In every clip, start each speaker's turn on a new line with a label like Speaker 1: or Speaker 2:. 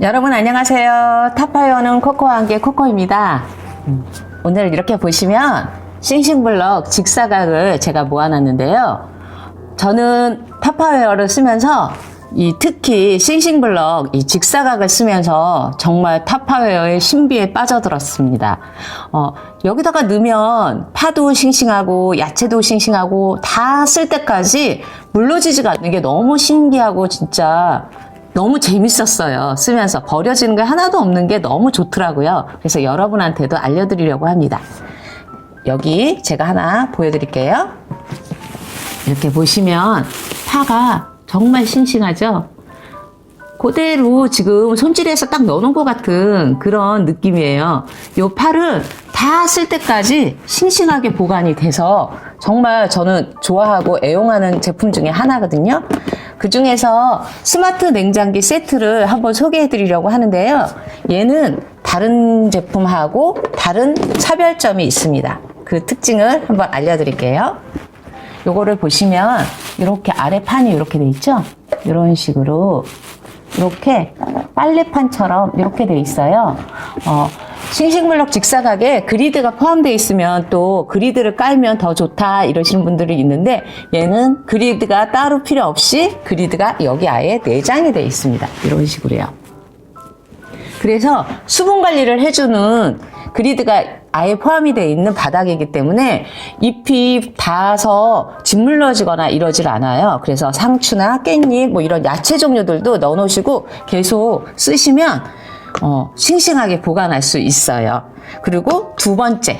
Speaker 1: 여러분 안녕하세요. 타파이어는 코코와 함께 코코입니다. 음, 오늘 이렇게 보시면 싱싱블럭 직사각을 제가 모아놨는데요. 저는 타파웨어를 쓰면서 이 특히 싱싱블럭 이 직사각을 쓰면서 정말 타파웨어의 신비에 빠져들었습니다. 어, 여기다가 넣으면 파도 싱싱하고 야채도 싱싱하고 다 쓸 때까지 물러지지가 않는 게 너무 신기하고 진짜 너무 재밌었어요. 쓰면서 버려지는 게 하나도 없는 게 너무 좋더라고요. 그래서 여러분한테도 알려드리려고 합니다. 여기 제가 하나 보여드릴게요. 이렇게 보시면 파가 정말 싱싱하죠? 그대로 지금 손질해서 딱 넣어놓은 것 같은 그런 느낌이에요. 요 파를 다쓸 때까지 싱싱하게 보관이 돼서 정말 저는 좋아하고 애용하는 제품 중에 하나거든요. 그 중에서 스마트 냉장기 세트를 한번 소개해 드리려고 하는데요. 얘는 다른 제품하고 다른 차별점이 있습니다. 그 특징을 한번 알려드릴게요. 요거를 보시면 이렇게 아래 판이 이렇게 돼 있죠? 이런 식으로 이렇게 빨래판처럼 이렇게 돼 있어요. 어, 싱싱블럭 직사각에 그리드가 포함되어 있으면 또 그리드를 깔면 더 좋다 이러시는 분들이 있는데 얘는 그리드가 따로 필요 없이 그리드가 여기 아예 내장이 되어 있습니다. 이런 식으로요. 그래서 수분 관리를 해주는 그리드가 아예 포함이 되어 있는 바닥이기 때문에 잎이 닿아서 짓물러지거나 이러질 않아요. 그래서 상추나 깻잎 뭐 이런 야채 종류들도 넣어 놓으시고 계속 쓰시면 어, 싱싱하게 보관할 수 있어요. 그리고 두 번째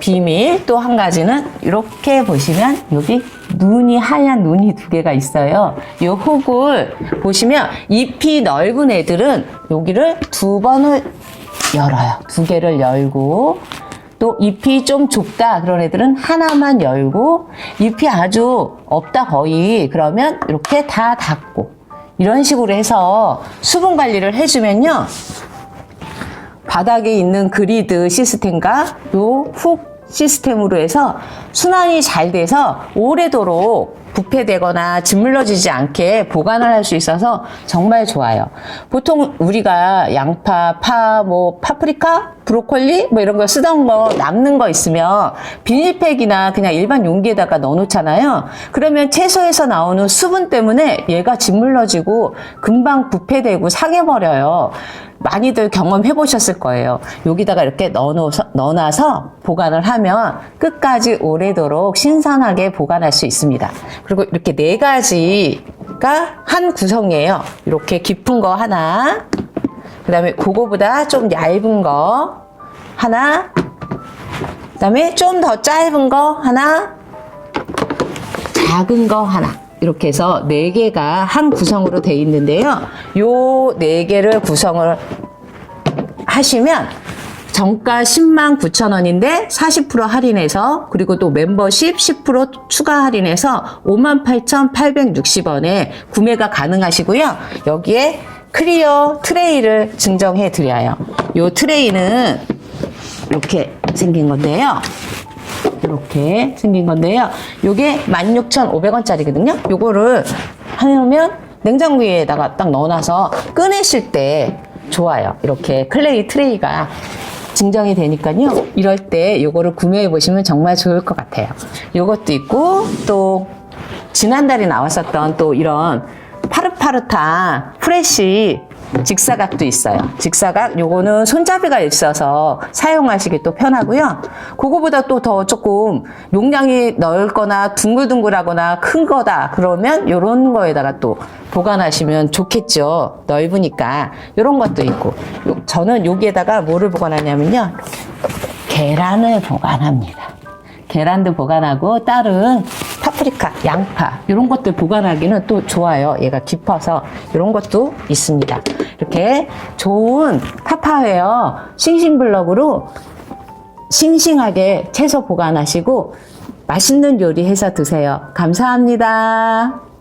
Speaker 1: 비밀 또 한 가지는 이렇게 보시면 여기 눈이 하얀 눈이 두 개가 있어요. 이 훅을 보시면 잎이 넓은 애들은 여기를 두 번을 열어요. 두 개를 열고 또 잎이 좀 좁다 그런 애들은 하나만 열고 잎이 아주 없다 거의 그러면 이렇게 다 닫고 이런 식으로 해서 수분 관리를 해주면요. 바닥에 있는 그리드 시스템과 요 훅 시스템으로 해서 순환이 잘 돼서 오래도록 부패되거나 짓물러지지 않게 보관을 할 수 있어서 정말 좋아요. 보통 우리가 양파, 파, 뭐 파프리카, 브로콜리 뭐 이런 거 쓰던 거 남는 거 있으면 비닐팩이나 그냥 일반 용기에다가 넣어놓잖아요. 그러면 채소에서 나오는 수분 때문에 얘가 짓물러지고 금방 부패되고 상해버려요. 많이들 경험해 보셨을 거예요. 여기다가 이렇게 넣어놓아서, 넣어놔서 보관을 하면 끝까지 오래도록 신선하게 보관할 수 있습니다. 그리고 이렇게 네 가지가 한 구성이에요. 이렇게 깊은 거 하나, 그 다음에 그거보다 좀 얇은 거 하나, 그 다음에 좀 더 짧은 거 하나, 작은 거 하나. 이렇게 해서 네 개가 한 구성으로 돼 있는데요. 요 네 개를 구성을 하시면 정가 10만 9천 원인데 40% 할인해서 그리고 또 멤버십 10% 추가 할인해서 5만 8,860원에 구매가 가능하시고요. 여기에 클리어 트레이를 증정해 드려요. 요 트레이는 이렇게 생긴 건데요. 이렇게 생긴 건데요. 요게 16,500원짜리거든요. 요거를 해놓으면 냉장고에다가 딱 넣어놔서 꺼내실 때 좋아요. 이렇게 클레이 트레이가 증정이 되니까요. 이럴 때 요거를 구매해 보시면 정말 좋을 것 같아요. 요것도 있고 또 지난달에 나왔었던 또 이런 파릇파릇한 프레쉬 직사각도 있어요. 직사각 요거는 손잡이가 있어서 사용하시기 또 편하고요. 그거보다 또 더 조금 용량이 넓거나 둥글둥글하거나 큰 거다 그러면 요런 거에다가 또 보관하시면 좋겠죠. 넓으니까 요런 것도 있고 요- 저는 여기에다가 뭐를 보관하냐면요. 계란을 보관합니다. 계란도 보관하고 다른 파프리카, 양파 이런 것들 보관하기는 또 좋아요. 얘가 깊어서 이런 것도 있습니다. 이렇게 좋은 파파웨어 싱싱블럭으로 싱싱하게 채소 보관하시고 맛있는 요리 해서 드세요. 감사합니다.